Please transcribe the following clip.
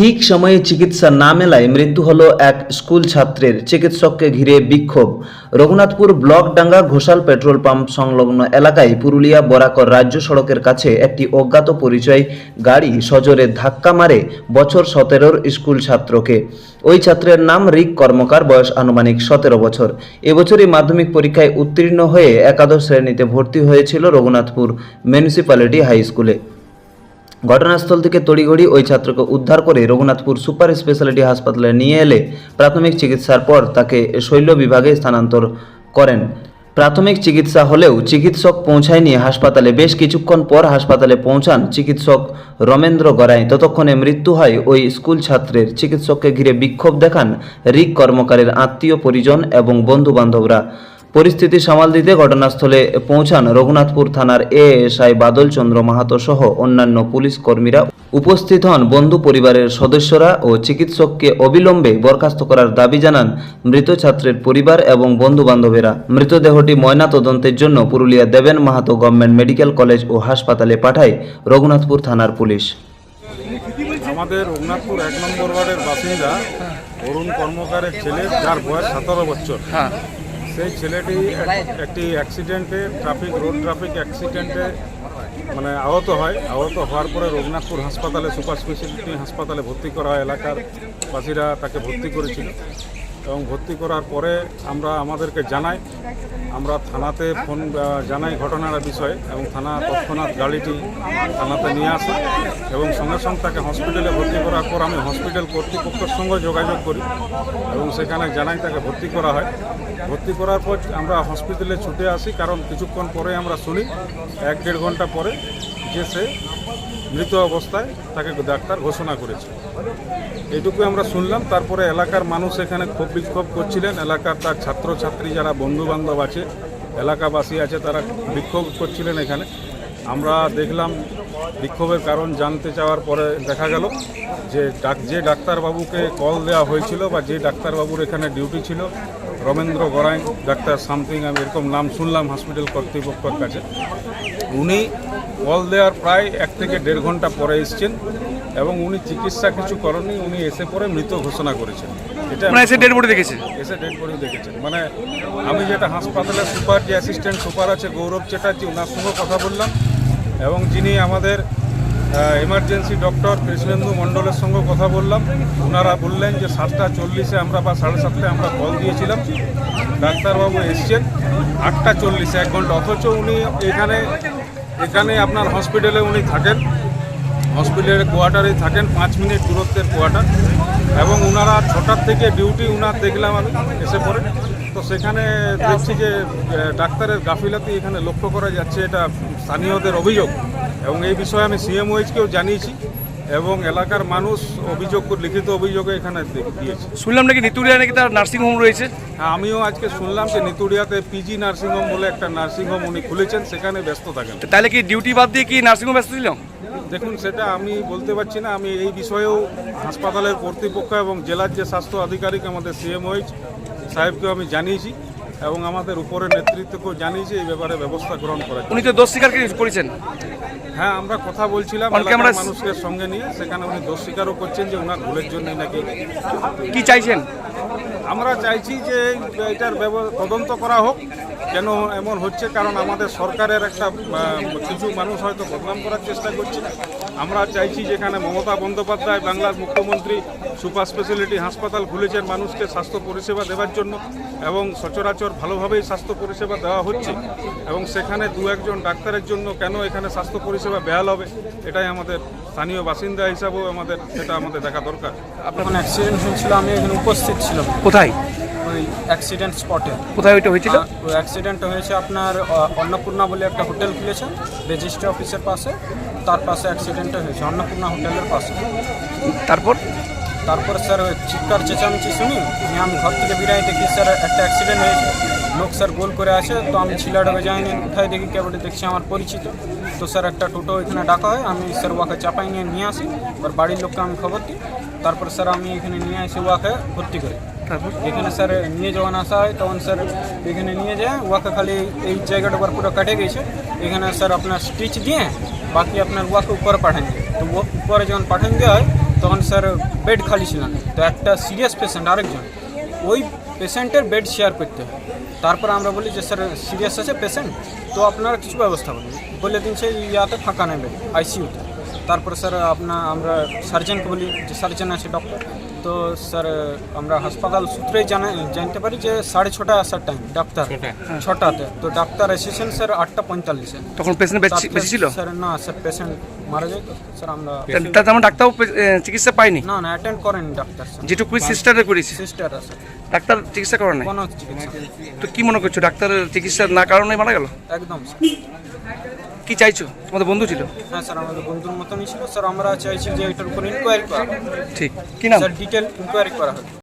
ঠিক সময়ে চিকিৎসা না মেলায় মৃত্যু হলো এক স্কুল ছাত্রের। চিকিৎসককে ঘিরে বিক্ষোভ। রঘুনাথপুর ব্লকডাঙ্গা ঘোষাল পেট্রোল পাম্প সংলগ্ন এলাকায় পুরুলিয়া বরাকর রাজ্য সড়কের কাছে একটি অজ্ঞাত পরিচয় গাড়ি সজোরে ধাক্কা মারে বছর সতেরোর স্কুল ছাত্রকে। ওই ছাত্রের নাম রিক কর্মকার, বয়স আনুমানিক সতেরো বছর। এবছরই মাধ্যমিক পরীক্ষায় উত্তীর্ণ হয়ে একাদশ শ্রেণীতে ভর্তি হয়েছিল রঘুনাথপুর মিউনিসিপ্যালিটি হাই স্কুলে। ঘটনাস্থল থেকে তড়িঘড়ি ওই ছাত্রকে উদ্ধার করে রঘুনাথপুর সুপার স্পেশালিটি হাসপাতালে নিয়ে এলে প্রাথমিক চিকিৎসার পর তাকে শৈল বিভাগে স্থানান্তর করেন। প্রাথমিক চিকিৎসা হলেও চিকিৎসক পৌঁছায়নি হাসপাতালে। বেশ কিছুক্ষণ পর হাসপাতালে পৌঁছান চিকিৎসক রমেন্দ্র গড়াই। ততক্ষণে মৃত্যু হয় ওই স্কুল ছাত্রের। চিকিৎসককে ঘিরে বিক্ষোভ দেখান রিক কর্মকারের আত্মীয় পরিজন এবং বন্ধু বান্ধবরা পরিস্থিতি সামাল দিতে ঘটনাস্থলে পৌঁছান রঘুনাথপুর থানার এএসআই বাদল চন্দ্র মাহাতো সহ অন্যান্য পুলিশ কর্মীরা। উপস্থিত হন বন্ধু পরিবারের সদস্যরা ও চিকিৎসককে অবিলম্বে বরখাস্ত করার দাবি জানান মৃত ছাত্রের পরিবার এবং বন্ধু বান্ধবেরা মৃতদেহটি ময়নাতদন্তের জন্য Purulia Deben Mahato government medical college ও হাসপাতালে পাঠায় রঘুনাথপুর থানার পুলিশ। আমাদের রঘুনাথপুর এক নম্বর ওয়ার্ডের বাসিন্দা অরুণ কর্মকারের ছেলে যার বয়স সতেরো বছর। হ্যাঁ। সেই ছেলেটি একটি অ্যাক্সিডেন্টে ট্রাফিক রোড ট্রাফিক অ্যাক্সিডেন্টে মানে আহত হয়। আহত হওয়ার পরে রঘুনাথপুর হাসপাতালে সুপার স্পেশালিটি হাসপাতালে ভর্তি করা হয়। এলাকার বাসীরা তাকে ভর্তি করেছিল। এবং ভর্তি করার পরে আমরা আমাদেরকে জানাই, আমরা থানাতে ফোন জানাই ঘটনার বিষয়ে এবং থানা তৎক্ষণাৎ গাড়িটি থানাতে নিয়ে আসে এবং সঙ্গে সঙ্গে তাকে হসপিটালে ভর্তি করার পর আমি হসপিটাল কর্তৃপক্ষের সঙ্গে যোগাযোগ করি এবং সেখানে জানাই তাকে ভর্তি করা হয়। ভর্তি করার পর আমরা হসপিটালে ছুটে আসি, কারণ কিছুক্ষণ পরে আমরা শুনি, এক দেড় ঘণ্টা পরে যে সে মৃত অবস্থায় তাকে ডাক্তার ঘোষণা করেছে। এইটুকু আমরা শুনলাম। তারপরে এলাকার মানুষ এখানে ক্ষোভ বিক্ষোভ করছিলেন। এলাকার তার ছাত্রছাত্রী যারা বন্ধু বান্ধব আছে, এলাকাবাসী আছে, তারা বিক্ষোভ করছিলেন এখানে। আমরা দেখলাম বিক্ষোভের কারণ জানতে চাওয়ার পরে দেখা গেল যে ডাক- যে ডাক্তারবাবুকে কল দেওয়া হয়েছিল বা যে ডাক্তারবাবুর এখানে ডিউটি ছিল রমেন্দ্র গড়াই ডাক্তার সামথিং আমি এরকম নাম শুনলাম হসপিটাল কর্তৃপক্ষের কাছে। উনি কল দেওয়ার প্রায় এক থেকে দেড় ঘণ্টা পরে এসছেন এবং উনি চিকিৎসা কিছু করেননি উনি এসে পরে মৃত ঘোষণা করেছেন। এটা মানে এসে ডেড বডি দেখেছে? এসে ডেড বডি দেখেছেন। মানে আমি যেটা হাসপাতালের সুপার যে অ্যাসিস্ট্যান্ট সুপার আছে গৌরব চ্যাটার্জি ওনার সঙ্গে কথা বললাম এবং যিনি আমাদের এমার্জেন্সি ডক্টর কৃষ্ণেন্দু মণ্ডলের সঙ্গে কথা বললাম। ওনারা বললেন যে সাতটা চল্লিশে আমরা বা সাড়ে সাতটায় আমরা কল দিয়েছিলাম। ডাক্তারবাবু এসছেন। আটটা চল্লিশে, এক ঘণ্টা। অথচ উনি এখানে এখানে আপনার হসপিটালে উনি থাকেন। হসপিটালের কোয়ার্টারে থাকেন, পাঁচ মিনিট দূরত্বের কোয়ার্টার এবং ওনারা ছটার থেকে ডিউটি ওনার দেখলাম আমি, এসে পড়ে। তো সেখানে দেখছি যে ডাক্তারের গাফিলাতি এখানে লক্ষ্য করা যাচ্ছে, এটা স্থানীয়দের অভিযোগ। এবং এই বিষয়ে আমি সিএমওএইচকেও জানিয়েছি এবং এলাকার মানুষ অভিযোগ লিখিত অভিযোগে এখানে দিয়েছে। শুনলাম নাকি নিতুরিয়া নাকি তার নার্সিংহোম রয়েছে? হ্যাঁ আমিও আজকে শুনলাম যে নিতুড়িয়াতে পিজি নার্সিংহোম বলে একটা নার্সিংহোম উনি খুলেছেন সেখানে ব্যস্ত থাকেন। তাহলে কি ডিউটি বাদ দিয়ে কি নার্সিং হোম ব্যস্ত ছিল দেখুন সেটা আমি বলতে পারছি না। আমি এই বিষয়েও হাসপাতালের কর্তৃপক্ষ এবং জেলার যে স্বাস্থ্য আধিকারিক আমাদের সিএমওইচ সাহেবকেও আমি জানিয়েছি। এবং আমাদের উপরের নেতৃত্বকেও জানিয়েছি এই ব্যাপারে ব্যবস্থা গ্রহণ করা উনি তো দোষ স্বীকার করে- করেছেন। হ্যাঁ আমরা কথা বলছিলাম মানুষকে সঙ্গে নিয়ে সেখানে উনি দোষ স্বীকারও করছেন যে ওনার ভুলের জন্যই নাকি কি চাইছেন? আমরা চাইছি যে এটার তদন্ত করা হোক। কেন এমন হচ্ছে? কারণ আমাদের সরকারের একটা কিছু মানুষ হয়তো বদনাম করার চেষ্টা করছে আমরা চাইছি যেখানে মমতা বন্দ্যোপাধ্যায় বাংলার মুখ্যমন্ত্রী সুপার স্পেশালিটি হাসপাতাল খুলেছেন মানুষকে স্বাস্থ্য পরিষেবা দেওয়ার জন্য এবং সচরাচর ভালোভাবেই স্বাস্থ্য পরিষেবা দেওয়া হচ্ছে এবং সেখানে দু একজন ডাক্তারের জন্য কেন এখানে স্বাস্থ্য পরিষেবা বেহাল হবে? এটাই আমাদের স্থানীয় বাসিন্দা হিসাবেও আমাদের সেটা আমাদের দেখা দরকার। যখন অ্যাক্সিডেন্ট হয়েছিল? আমি এখানে উপস্থিত ছিলাম। কোথায়? ওই অ্যাক্সিডেন্ট স্পটে কোথায় ওইটা হয়েছিল? ওই অ্যাক্সিডেন্ট হয়েছে আপনার অন্নপূর্ণা বলে একটা হোটেল খুলেছে রেজিস্ট্রি অফিসের পাশে। তার পাশে অ্যাক্সিডেন্টটা হয়েছে অন্নপূর্ণা হোটেলের পাশে। তারপর? তারপর স্যার ওই চিৎকার চেঁচামেচি শুনি নিয়ে আমি ঘর থেকে বিরাই দেখি স্যার একটা অ্যাক্সিডেন্ট হয়েছে। লোক স্যার গোল করে আসে তো আমি ছিলাডাবে যাইনি উঠাই দেখি কেবল দেখছি আমার পরিচিত। তো স্যার একটা টোটো এখানে ডাকা হয় আমি স্যার ওয়াকে চাপাই নিয়ে নিয়ে আসি আর বাড়ির লোককে আমি খবর দিই। তারপর স্যার আমি এখানে নিয়ে আসি ওয়াকে ভর্তি করি। তারপর এখানে স্যার নিয়ে যখন আসা হয়, তখন স্যার এখানে নিয়ে যায় ওয়াকে খালি এই জায়গাটা পর পুরো কেটে গেছে। এখানে স্যার আপনার স্টিচ দিয়ে বাকি আপনার ওয়াকে উপরে পাঠান। তো উপরে যখন পাঠান দেওয়া হয়, তখন স্যার বেড খালি ছিল না। তো একটা সিরিয়াস পেশেন্ট আরেকজন, ওই পেশেন্টের বেড শেয়ার করতে হয়। তারপর আমরা বলি যে, স্যার সিরিয়াস আছে পেশেন্ট তো আপনারা কিছু ব্যবস্থা করুন। বলে দিনছে ইয়াতে ফাঁকা নেবে আইসিইউতে তারপরে স্যার আপনার আমরা সার্জেনকে বলি যে সার্জেন আছে ডক্টর তো স্যার আমরা হাসপাতাল সূত্রেই জানা জানতে পারি যে সাড়ে ছটা আসার টাইম ডাক্তার ছটাতে। তো ডাক্তার এসেছেন স্যার আটটা পঁয়তাল্লিশে। তখন পেশেন্ট বেশি ছিল স্যার না স্যার পেশেন্ট মারা যায় তো। স্যার আমরা তার তেমন ডাক্তারও চিকিৎসা পাইনি না না অ্যাটেন্ড করেন ডাক্তার স্যার। যেটুকু সিস্টারে করেছে। সিস্টার আছে। ডাক্তার চিকিৎসা করেন নাই? কোনো চিকিৎসা। তো কি মনে করছ ডাক্তারের চিকিৎসা না কারণে মারা গেল? একদম কি চাইছো? তোমাদের বন্ধু ছিল? হ্যাঁ স্যার আমাদের বন্ধুর মতনই ছিল। স্যার আমরা চাইছি যে এটার উপর ইনকোয়ারি করা। ঠিক। কি না স্যার ডিটেল ইনকোয়ারি করা হোক।